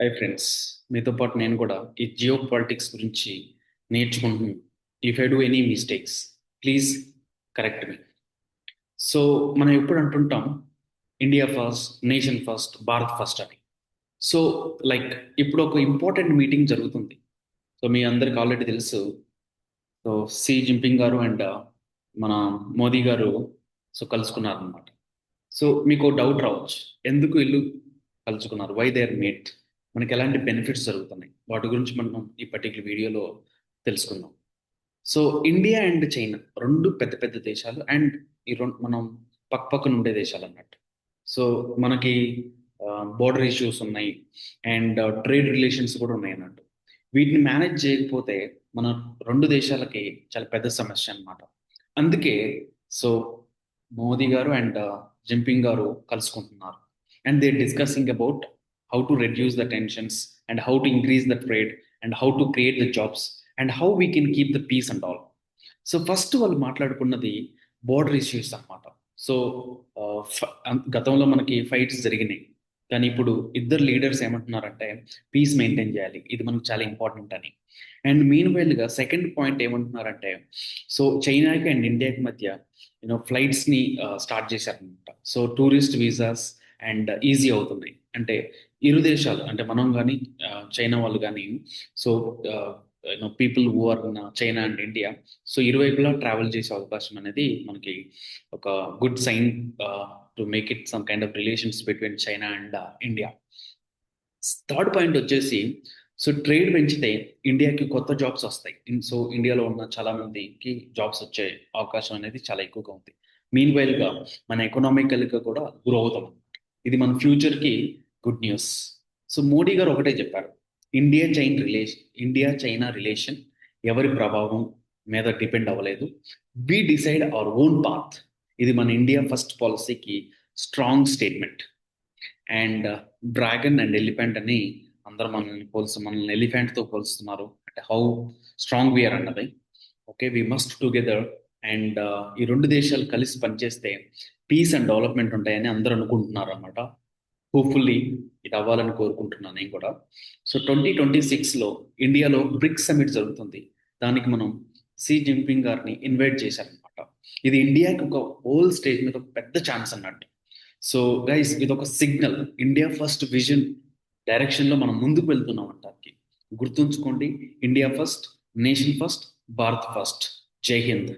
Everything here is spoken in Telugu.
హై ఫ్రెండ్స్ మీతో పాటు నేను కూడా ఈ జియో పాలిటిక్స్ గురించి నేర్చుకుంటున్నాను. If I do any mistakes please correct me so మనం ఎప్పుడు అంటుంటాం India first nation first Bharat first అని. సో లైక్ ఇప్పుడు ఒక ఇంపార్టెంట్ మీటింగ్ జరుగుతుంది. సో మీ అందరికి ఆల్రెడీ తెలుసు. సో సి జింపింగ్ గారు అండ్ uh, మన మోదీ గారు సో కలుసుకున్నారు అనమాట సో మీకు డౌట్ రావచ్చు. ఎందుకు ఇల్లు కలుసుకున్నారు? వై దే ఆర్ మేట్ మనకి ఎలాంటి బెనిఫిట్స్ జరుగుతున్నాయి? వాటి గురించి మనం ఈ పర్టికులర్ వీడియోలో తెలుసుకుందాం. సో ఇండియా అండ్ చైనా రెండు పెద్ద పెద్ద దేశాలు అండ్ ఈ రెండు మనం పక్క పక్కన ఉండే దేశాలు అన్నట్టు సో మనకి బోర్డర్ ఇష్యూస్ ఉన్నాయి అండ్ ట్రేడ్ రిలేషన్స్ కూడా ఉన్నాయి అన్నట్టు వీటిని మేనేజ్ చేయకపోతే మన రెండు దేశాలకి చాలా పెద్ద సమస్య అన్నమాట. అందుకే సో మోదీ గారు అండ్ జింపింగ్ గారు కలుసుకుంటున్నారు. And they discussing about how to reduce the tensions and how to increase the trade and how to create the jobs and how we can keep the peace and all so first వాళ్ళు మాట్లాడుకున్నది బోర్డర్ ఇష్యూస్ అనమాట సో గతంలో మనకి ఫైట్స్ జరిగినాయి. కానీ ఇప్పుడు ఇద్దరు లీడర్స్ ఏమంటున్నారంటే పీస్ మెయింటైన్ చేయాలి. ఇది మనకు చాలా ఇంపార్టెంట్ అని. అండ్ మెయిన్ వైల్గా సెకండ్ పాయింట్ ఏమంటున్నారంటే సో చైనాకి అండ్ ఇండియాకి మధ్య యూనో ఫ్లైట్స్ని స్టార్ట్ చేశారనమాట so tourist visas and easy అవుతున్నాయి. అంటే ఇరు దేశాలు అంటే మనం కానీ చైనా వాళ్ళు కానీ so you know people who are China and India so ఇరువైపులా ట్రావెల్ చేసే అవకాశం అనేది మనకి ఒక good sign to make it some kind of relations between China and India third point వచ్చేసి సో ట్రేడ్ పెంచితే ఇండియాకి కొత్త జాబ్స్ వస్తాయి. సో ఇండియాలో ఉన్న చాలా మందికి జాబ్స్ వచ్చే అవకాశం అనేది చాలా ఎక్కువగా ఉంది. మీన్ వైల్గా మన ఎకనామికల్గా కూడా గ్రో అవుతాం. ఇది మన ఫ్యూచర్కి గుడ్ న్యూస్ సో మోడీ గారు ఒకటే చెప్పారు. India China relation India China relation ఎవరి ప్రభావం మీద డిపెండ్ అవ్వలేదు. We decide our own path ఇది మన ఇండియా ఫస్ట్ పాలసీకి strong statement and dragon and elephant అని అందరూ మనల్ని పోల్చు మనల్ని ఎలిఫెంట్తో పోలుస్తున్నారు. అంటే హౌ స్ట్రాంగ్ వీఆర్ అన్నది. Okay we must together and ఈ రెండు దేశాలు కలిసి పనిచేస్తే పీస్ అండ్ డెవలప్మెంట్ ఉంటాయని అందరూ అనుకుంటున్నారు అనమాట హోప్ఫుల్లీ ఇది అవ్వాలని కోరుకుంటున్నాను నేను కూడా. సో ట్వంటీ ట్వంటీ సిక్స్లో ఇండియాలో బ్రిక్స్ సమిట్ జరుగుతుంది. దానికి మనం సి జింపింగ్ గారిని ఇన్వైట్ చేశారనమాట ఇది ఇండియాకి ఒక హోల్ స్టేజ్ మీద ఒక పెద్ద ఛాన్స్ అన్నట్టు. సో గైస్ ఇది ఒక సిగ్నల్ ఇండియా ఫస్ట్ విజన్ డైరెక్షన్లో మనం ముందుకు వెళ్తున్నాం అంటానికి. గుర్తుంచుకోండి India first nation first Bharat first జై హింద్